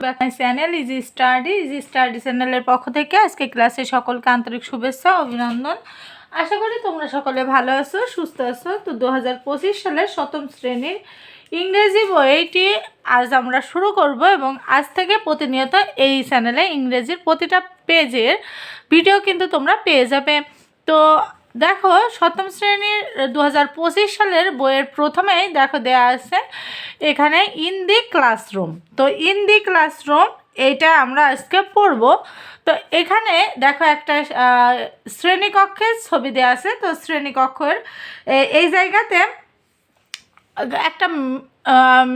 Channel easy study easy study চ্যানেলের পক্ষ থেকে আজকে ক্লাসে সকলকে আন্তরিক শুভেচ্ছা অভিনন্দন। আশা করি তোমরা সকলে ভালো আছো, সুস্থ আছো। তো দু হাজার পঁচিশ সালের সপ্তম শ্রেণির ইংরেজি বইটি আজ আমরা শুরু করব এবং আজ থেকে প্রতিনিয়ত এই চ্যানেলে ইংরেজির প্রতিটা পেজের ভিডিও কিন্তু তোমরা পেয়ে যাবে। তো দেখো সপ্তম শ্রেণির দু হাজার পঁচিশ সালের বইয়ের প্রথমেই দেখো দেয়া আছে এখানে ইন দি ক্লাসরুম তো ইন দি ক্লাসরুম এইটা আমরা আজকে পড়ব। তো এখানে দেখো একটা শ্রেণীকক্ষের ছবি দেওয়া আছে। তো শ্রেণীকক্ষের এই জায়গাতে একটা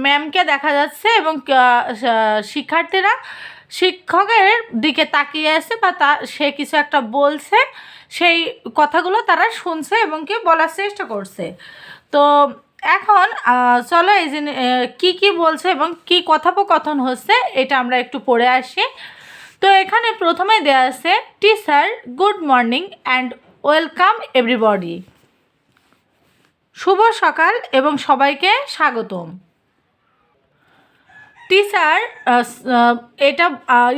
ম্যামকে দেখা যাচ্ছে এবং শিক্ষার্থীরা শিক্ষকের দিকে তাকিয়ে আছে বা তা, সে কিছু একটা বলছে। সেই কথাগুলো তারা শুনছে এবং কি বলার চেষ্টা করছে। তো এখন চলো এই যে কী কী বলছে এবং কী কথোপকথন হচ্ছে এটা আমরা একটু পড়ে আসি। তো এখানে প্রথমে দেওয়া আছে T teacher, good morning and welcome everybody. শুভ সকাল এবং সবাইকে স্বাগতম। টিচার এটা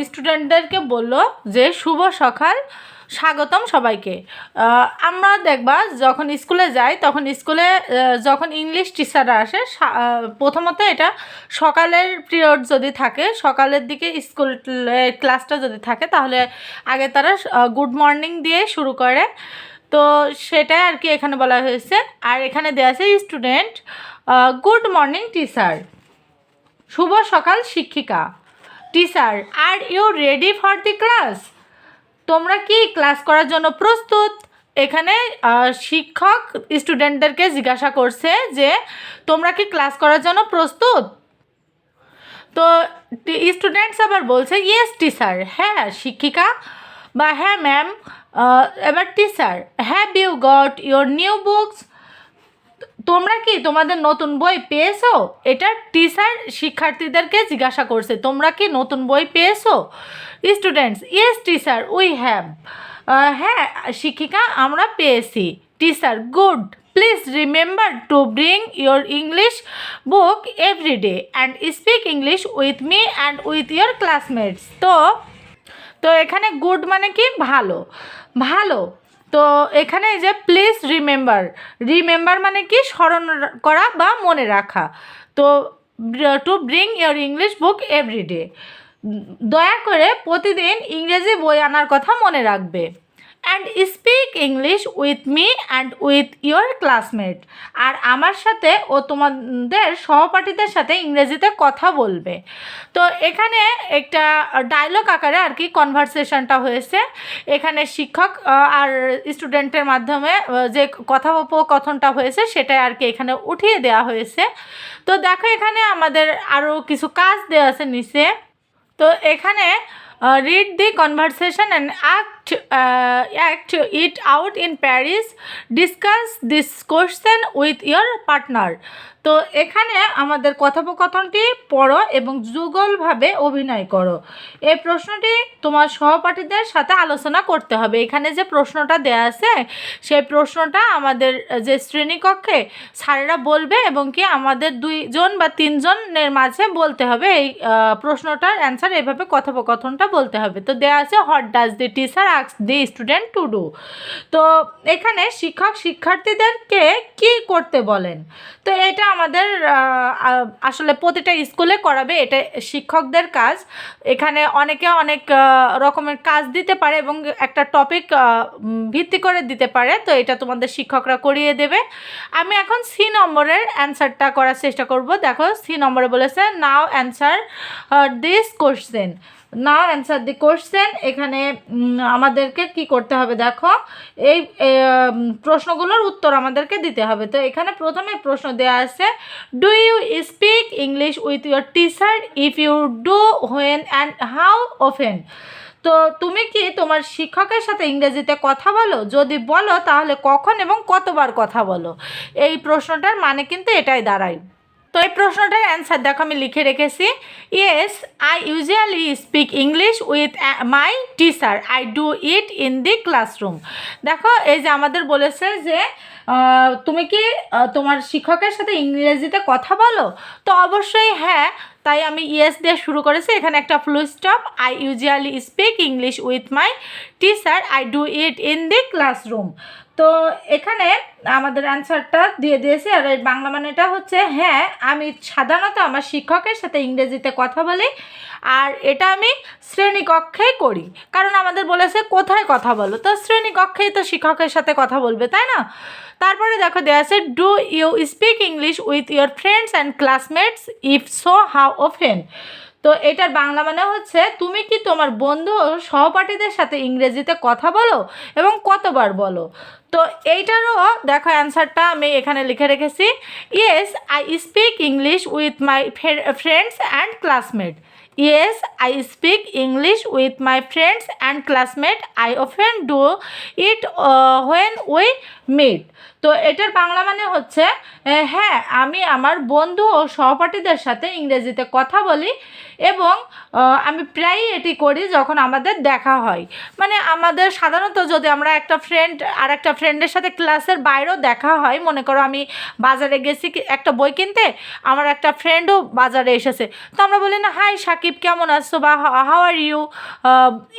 স্টুডেন্টদেরকে বলল যে, শুভ সকাল। স্বাগতম সবাইকে। আমরা দেখবা যখন স্কুলে যাই, তখন স্কুলে যখন ইংলিশ টিচাররা আসে প্রথমত এটা সকালের পিরিয়ড যদি থাকে, সকালের দিকে স্কুল ক্লাসটা যদি থাকে, তাহলে আগে তারা গুড মর্নিং দিয়ে শুরু করে। তো সেটাই আর কি এখানে বলা হয়েছে। আর এখানে দেওয়া আছে স্টুডেন্ট গুড মর্নিং টিচার। শুভ সকাল শিক্ষিকা। Teacher, are you ready for the class? তোমরা কি ক্লাস করার জন্য প্রস্তুত? এখানে শিক্ষক স্টুডেন্টদেরকে জিজ্ঞাসা করছে যে, তোমরা কি ক্লাস করার জন্য প্রস্তুত? তো স্টুডেন্টস আবার বলছে ইয়েস টিচার হ্যাঁ শিক্ষিকা? বা হ্যাঁ ম্যাম এবার teacher have you got your new books তোমরা কি তোমাদের নতুন বই পেয়েছ? এটা টিচার শিক্ষার্থীদেরকে জিজ্ঞাসা করছে, তোমরা কি নতুন বই পেয়েছ? Students yes teacher we have হ্যাঁ শিক্ষিকা, আমরা পেয়েছি। Teacher good please remember to bring your English book every day and speak English with me and with your classmates তো তো এখানে গুড মানে কি? ভালো। ভালো। তো এখানে যে প্লিজ রিমেম্বার রিমেম্বার মানে কি? স্মরণ করা বা মনে রাখা। তো to bring your English book every day দয়া করে প্রতিদিন ইংরেজি বই আনার কথা মনে রাখবে। And speak English with me and with your classmate আর আমার সাথে ও তোমাদের সহপাঠীদের সাথে ইংরেজিতে কথা বলবে। তো এখানে একটা ডায়লগ আকারে আর কি কনভারসেশনটা হয়েছে। এখানে শিক্ষক আর স্টুডেন্টের মাধ্যমে যে কথোপকথনটা হয়েছে সেটাই আর কি এখানে উঠিয়ে দেওয়া হয়েছে। তো দেখো এখানে আমাদের আরও কিছু কাজ দেওয়া আছে নিচে। তো এখানে read the conversation and act act it out in pairs discuss this question with your partner তো এখানে আমাদের কথোপকথনটি পড়ো এবং যুগলভাবে অভিনয় করো। এই প্রশ্নটি তোমার সহপাঠীদের সাথে আলোচনা করতে হবে। এখানে যে প্রশ্নটা দেয়া আছে, সেই প্রশ্নটা আমাদের যে শ্রেণীকক্ষে স্যারেরা বলবে এবং কি আমাদের দুইজন বা তিনজনের মাঝে বলতে হবে। এই প্রশ্নটার অ্যান্সার এভাবে কথোপকথনটা বলতে হবে। তো দেয়া আছে হোয়াট ডাজ দি টিচার আক্স দি স্টুডেন্ট টু ডু তো এখানে শিক্ষক শিক্ষার্থীদেরকে কি করতে বলেন? তো এটা আমাদের আসলে প্রতিটা স্কুলে করাবে, এটা শিক্ষকদের কাজ। এখানে অনেকে অনেক রকমের কাজ দিতে পারে এবং একটা টপিক ভিত্তি করে দিতে পারে। তো এটা তোমাদের শিক্ষকরা করিয়ে দেবে। আমি এখন সি নম্বরের অ্যান্সারটা করার চেষ্টা করব। দেখো সি নম্বরে বলেছে now answer this question now answer the question এখানে আমাদেরকে কি করতে হবে দেখো? এই প্রশ্নগুলোর উত্তর আমাদেরকে দিতে হবে। তো এখানে প্রথমে প্রশ্ন দেওয়া আছে do you speak English with your teacher if you do when and how often তো তুমি কি তোমার শিক্ষকের সাথে ইংরেজিতে কথা বলো? যদি বলো, তাহলে কখন এবং কতবার কথা বলো? এই প্রশ্নটার মানে কিন্তু এটাই দাঁড়ায়। তো এই প্রশ্নটার অ্যান্সার দেখো, আমি লিখে রেখেছি। Yes I usually speak English with my teacher I do it in the classroom দেখো, এই যে আমাদের বলেছে যে তুমি কি তোমার শিক্ষকের সাথে ইংরেজিতে কথা বলো? তো অবশ্যই হ্যাঁ তাই আমি ইয়েস দিয়ে শুরু করেছি। এখানে একটা full stop I usually speak English with my teacher I do it in the classroom তো এখানে আমাদের অ্যান্সারটা দিয়ে দিয়েছি, আর এর বাংলা মানেটা হচ্ছে হ্যাঁ আমি সাধারণত আমার শিক্ষকের সাথে ইংরেজিতে কথা বলি, আর এটা আমি শ্রেণীকক্ষেই করি। কারণ আমাদের বলেছে, কোথায় কথা বলো? তো শ্রেণীকক্ষেই তো শিক্ষকের সাথে কথা বলবে, তাই না? তারপরে দেখো দেওয়া আছে do you speak English with your friends and classmates if so how often তো এটার বাংলা মানে হচ্ছে, তুমি কি তোমার বন্ধু ও সহপাঠীদের সাথে ইংরেজিতে কথা বলো এবং কতবার বলো? তো এইটারও দেখো অ্যান্সারটা আমি এখানে লিখে রেখেছি। Yes I speak English with my friends and classmate yes I speak English with my friends and classmate I often do it when we meet তো এটার বাংলা মানে হচ্ছে হ্যাঁ আমি আমার বন্ধু ও সহপাঠীদের সাথে ইংরেজিতে কথা বলি এবং আমি প্রায়ই এটি করি যখন আমাদের দেখা হয়। মানে আমাদের সাধারণত যদি আমরা একটা ফ্রেন্ড আর একটা ফ্রেন্ডের সাথে ক্লাসের বাইরেও দেখা হয়, মনে করো আমি বাজারে গেছি একটা বই কিনতে, আমার একটা ফ্রেন্ডও বাজারে এসেছে। তো আমরা বলি না, হাই সাকিব কেমন আছো বা হাউ আর ইউ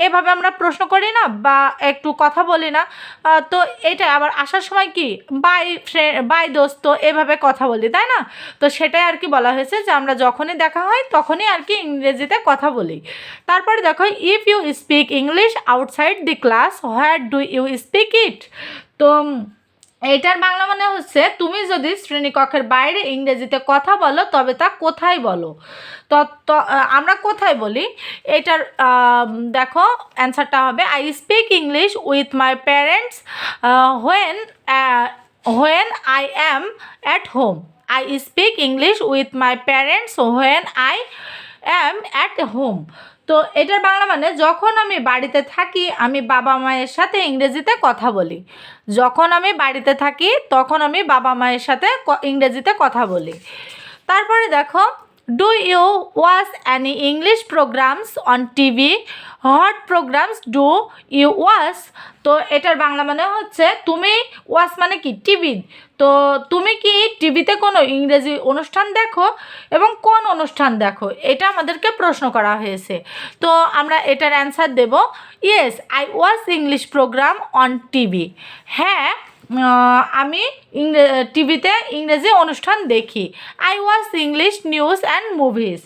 এভাবে আমরা প্রশ্ন করি না বা একটু কথা বলি না। তো এটা আবার আসার সময় কি? বাই ফ্রেন্ড বাই দোস্ত এভাবে কথা বলি, তাই না? তো সেটাই আর কি বলা হয়েছে যে আমরা যখনই দেখা হয় তখনই আর কি ইংরেজিতে কথা বলি। তারপরে দেখো if you speak English outside the class where do you speak it তো এইটার বাংলা মানে হচ্ছে তুমি যদি শ্রেণীকক্ষের বাইরে ইংরেজিতে কথা বলো তবে তা কোথায় বলো? তো, আমরা কোথায় বলি? এটার দেখো অ্যান্সারটা হবে I speak English with my parents when when I am at home I speak English with my parents when I am at home তো এটার বাংলা মানে যখন আমি বাড়িতে থাকি, আমি বাবা মায়ের সাথে ইংরেজিতে কথা বলি। যখন আমি বাড়িতে থাকি, তখন আমি বাবা মায়ের সাথে ইংরেজিতে কথা বলি। তারপরে দেখো do you watch any English programmes on TV what programmes do you watch তো এটার বাংলা মানে হচ্ছে তুমি ওয়াচ মানে কি? টিভি তো তুমি কি টিভিতে কোনো ইংরেজি অনুষ্ঠান দেখো? এবং কোন অনুষ্ঠান দেখো? এটা আমাদেরকে প্রশ্ন করা হয়েছে। তো আমরা এটার answer Dev. Yes I watch English programme on TV হ্যাঁ আমি টিভিতে ইংরেজি অনুষ্ঠান দেখি। I watch English news and movies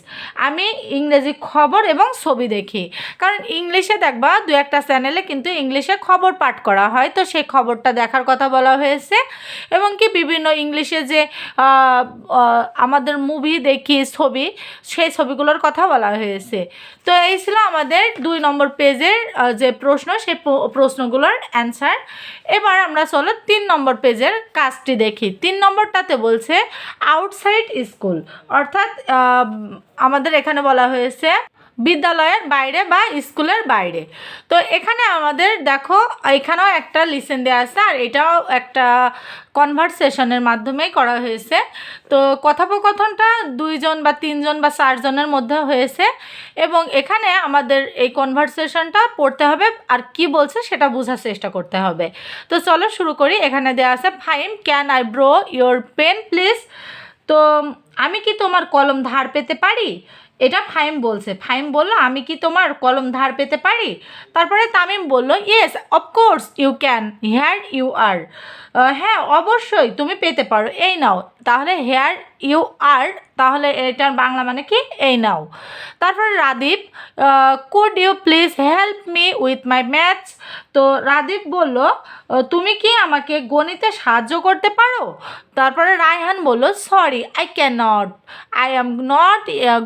আমি ইংরেজি খবর এবং ছবি দেখি। কারণ ইংলিশে দেখবা দু একটা চ্যানেলে কিন্তু ইংলিশে খবর পাঠ করা হয়। তো সেই খবরটা দেখার কথা বলা হয়েছে। এবং কি বিভিন্ন ইংলিশে যে আমাদের মুভি দেখি, ছবি, সেই ছবিগুলোর কথা বলা হয়েছে। তো এই ছিল আমাদের দুই নম্বর পেজের যে প্রশ্ন সেই প্রশ্নগুলোর অ্যান্সার এবার আমরা চলো তিন নম্বর পেজের কাজটি দেখি। তিন নম্বরটাতে বলছে আউটসাইড স্কুল অর্থাৎ আমাদের এখানে বলা হয়েছে বিদ্যালয়ের বাইরে বা স্কুলের বাইরে। তো এখানে আমাদের দেখো, এখানেও একটা লিসেন দেওয়া আছে আর এটাও একটা কনভারসেশনের মাধ্যমেই করা হয়েছে। তো কথোপকথনটা দুইজন বা তিনজন বা চারজনের মধ্যে হয়েছে এবং এখানে আমাদের এই কনভারসেশনটা পড়তে হবে আর কি বলছে সেটা বোঝার চেষ্টা করতে হবে। তো চলো শুরু করি, এখানে দেওয়া আছে Fahim can I borrow your pen please তো আমি কি তোমার কলম ধার পেতে পারি? এটা ফাইম বলছে। ফাইম বলল, আমি কি তোমার কলম ধার পেতে পারি? তারপরে তামিম বলল yes of course you can here you are হ্যাঁ অবশ্যই তুমি পেতে পারো। এই নাও। তাহলে হেয়ার ইউ আর তাহলে এটার বাংলা মানে কি? এই নাও। তারপরে Radip could you please help me with my maths তো রাদীপ বলল তুমি কি আমাকে গণিতে সাহায্য করতে পারো? তারপরে রায়হান বলল sorry I can not I am not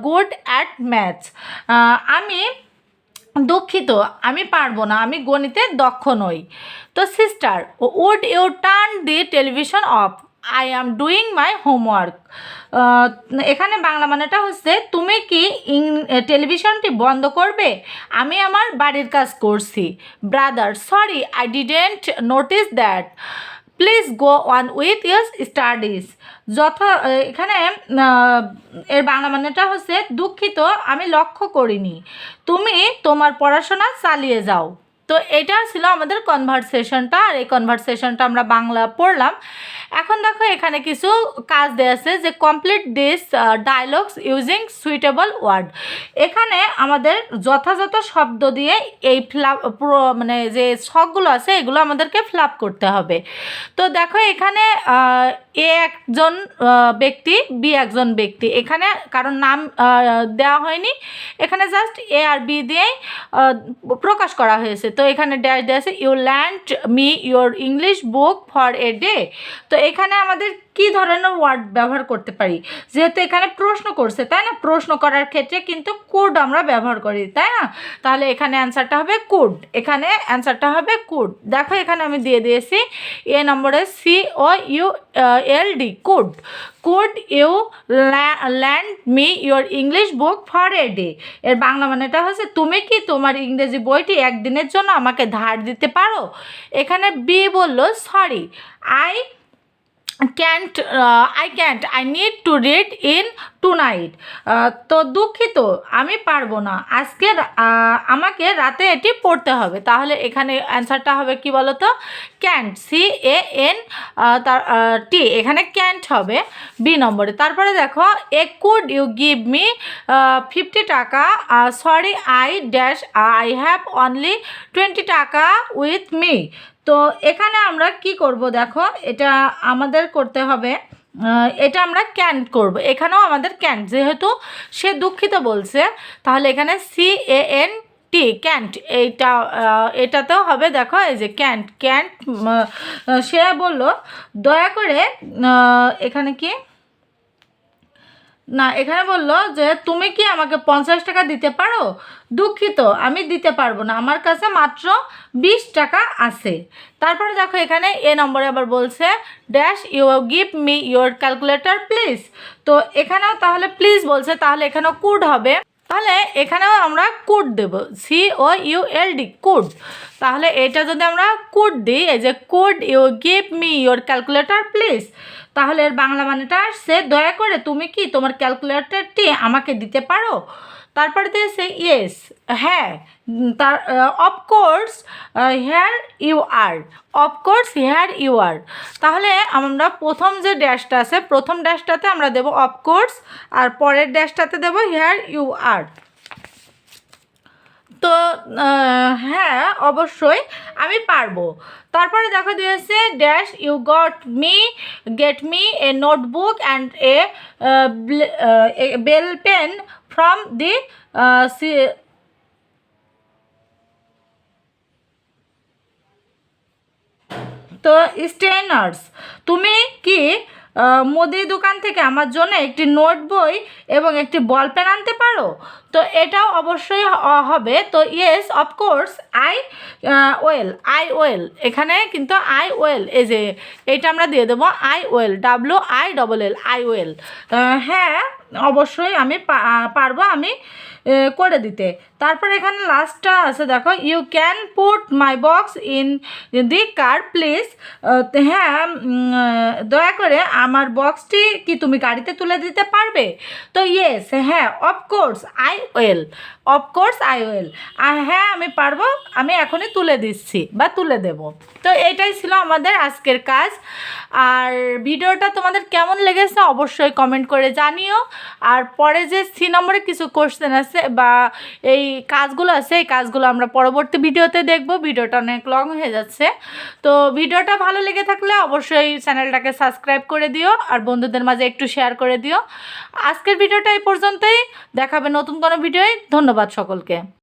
good at maths আমি দুঃখিত, আমি পারব না, আমি গণিতে দক্ষ নই। তো sister would you turn the television off I am doing my homework এখানে বাংলা মানেটা হচ্ছে, তুমি কি ইং টেলিভিশনটি বন্ধ করবে? আমি আমার বাড়ির কাজ করছি। Brother sorry I didn't notice that please go on with yours studies যথা এখানে এর বাংলা মানেটা হচ্ছে, দুঃখিত, আমি লক্ষ্য করিনি। তুমি তোমার পড়াশোনা চালিয়ে যাও। তো এটা ছিল আমাদের কনভারসেশনটা আর এই কনভারসেশনটা আমরা বাংলা পড়লাম। এখন দেখো এখানে কিছু কাজ দেওয়া আছে যে complete this dialogues using suitable word এখানে আমাদের যথাযথ শব্দ দিয়ে এই ফ্লাপ মানে যে শখগুলো আছে, এগুলো আমাদেরকে ফ্লাপ করতে হবে। তো দেখো এখানে এ একজন ব্যক্তি, বি একজন ব্যক্তি। এখানে কারণ নাম দেওয়া হয়নি। এখানে জাস্ট এ আর বি দিয়েই প্রকাশ করা হয়েছে। তো এখানে ড্যাশ দেওয়া আছে you lend me your English book for a day তো এখানে আমাদের কি ধরনের ওয়ার্ড ব্যবহার করতে পারি? যেহেতু এখানে প্রশ্ন করছে, তাই না? প্রশ্ন করার ক্ষেত্রে কিন্তু কুড আমরা ব্যবহার করি, তাই না? তাহলে এখানে অ্যান্সারটা হবে কুড এখানে অ্যান্সারটা হবে কুড দেখো এখানে আমি দিয়ে দিয়েছি, এ নম্বরে C O U L D could could you lend me your English book for a day এর বাংলা মানেটা হচ্ছে, তুমি কি তোমার ইংরেজি বইটি একদিনের জন্য আমাকে ধার দিতে পারো? এখানে বি বলল sorry I can't I can't I need to read in tonight তো দুঃখিত, আমি পারব না। আজকে আমাকে রাতে এটি পড়তে হবে। তাহলে এখানে অ্যান্সারটা হবে কি বলো তো ক্যান্ট সি এ এন তার টি এখানে ক্যান্ট হবে বি নম্বরে। তারপরে দেখো, A could you give me fifty টাকা? Sorry I dash I have only twenty টাকা উইথ মি তো এখানে আমরা কি করব দেখো, এটা আমাদের করতে হবে এটা আমরা ক্যান্ট করব। এখানেও আমাদের ক্যান্ট যেহেতু সে দুঃখিত বলছে, তাহলে এখানে C A N T can't এইটা এটাতেও হবে দেখো, এই যে ক্যান্ট ক্যান্ট সে বলল, দয়া করে এখানে কি? না, এখানে বলল যে, তুমি কি আমাকে পঞ্চাশ টাকা দিতে পারো? দুঃখিত, আমি দিতে পারব না। আমার কাছে মাত্র বিশ টাকা আছে। তারপরে দেখো এখানে এ নম্বরে আবার বলছে dash you give me your calculator please তো এখানেও তাহলে প্লিজ বলছে, তাহলে এখানেও কুড হবে। তাহলে এখানেও আমরা could Dev. C O U L D could তাহলে এটা যদি আমরা কুড দিই, এই যে could you give me your calculator please তাহলে এর বাংলা মানেটা আসছে, দয়া করে তুমি কি তোমার ক্যালকুলেটরটি আমাকে দিতে পারো? তারপরে দিয়েছে ইয়েস হ্যাঁ তার of course here you are of course here you are তাহলে আমরা প্রথম যে ড্যাশটা আছে, প্রথম ড্যাশটাতে আমরা দেবো অফকোর্স আর পরের ড্যাশটাতে দেবো হেয়ার ইউ আর তো হ্যাঁ অবশ্যই আমি পারব। তারপরে দেখা দিয়েছে dash you got me get me a notebook and a ball pen from the C তো স্টেনার্স তুমি কি মুদি দোকান থেকে আমার জন্য একটি নোট বই এবং একটি বল পেন আনতে পারো? তো এটাও অবশ্যই হবে। তো yes of course I will I will এখানে কিন্তু আই ওয়েল এই যে এটা আমরা দিয়ে দেবো I will W I double L I will হ্যাঁ অবশ্যই আমি পারব আমি করে দিতে। তারপর এখানে লাস্টটা আছে, দেখো you can put my box in the car please হ্যাঁ দয়া করে আমার বক্সটি কি তুমি গাড়িতে তুলে দিতে পারবে? তো ইয়েস হ্যাঁ of course I will of course I will হ্যাঁ আমি পারব, আমি এখনই তুলে দিচ্ছি বা তুলে দেব। তো এটাই ছিল আমাদের আজকের কাজ। আর ভিডিওটা তোমাদের কেমন লেগেছে অবশ্যই কমেন্ট করে জানিও। আর পরে যে সি নম্বরে কিছু কোশ্চেন আছে বা এই কাজগুলো আছে, এই কাজগুলো আমরা পরবর্তী ভিডিওতে দেখব। ভিডিওটা অনেক লং হয়ে যাচ্ছে। তো ভিডিওটা ভালো লেগে থাকলে অবশ্যই চ্যানেলটাকে সাবস্ক্রাইব করে দিও। আর বন্ধুদের মাঝে একটু শেয়ার করে দিও। আজকের ভিডিওটা এই পর্যন্তই। দেখাবে নতুন কোনো ভিডিওয় ধন্যবাদ সকলকে।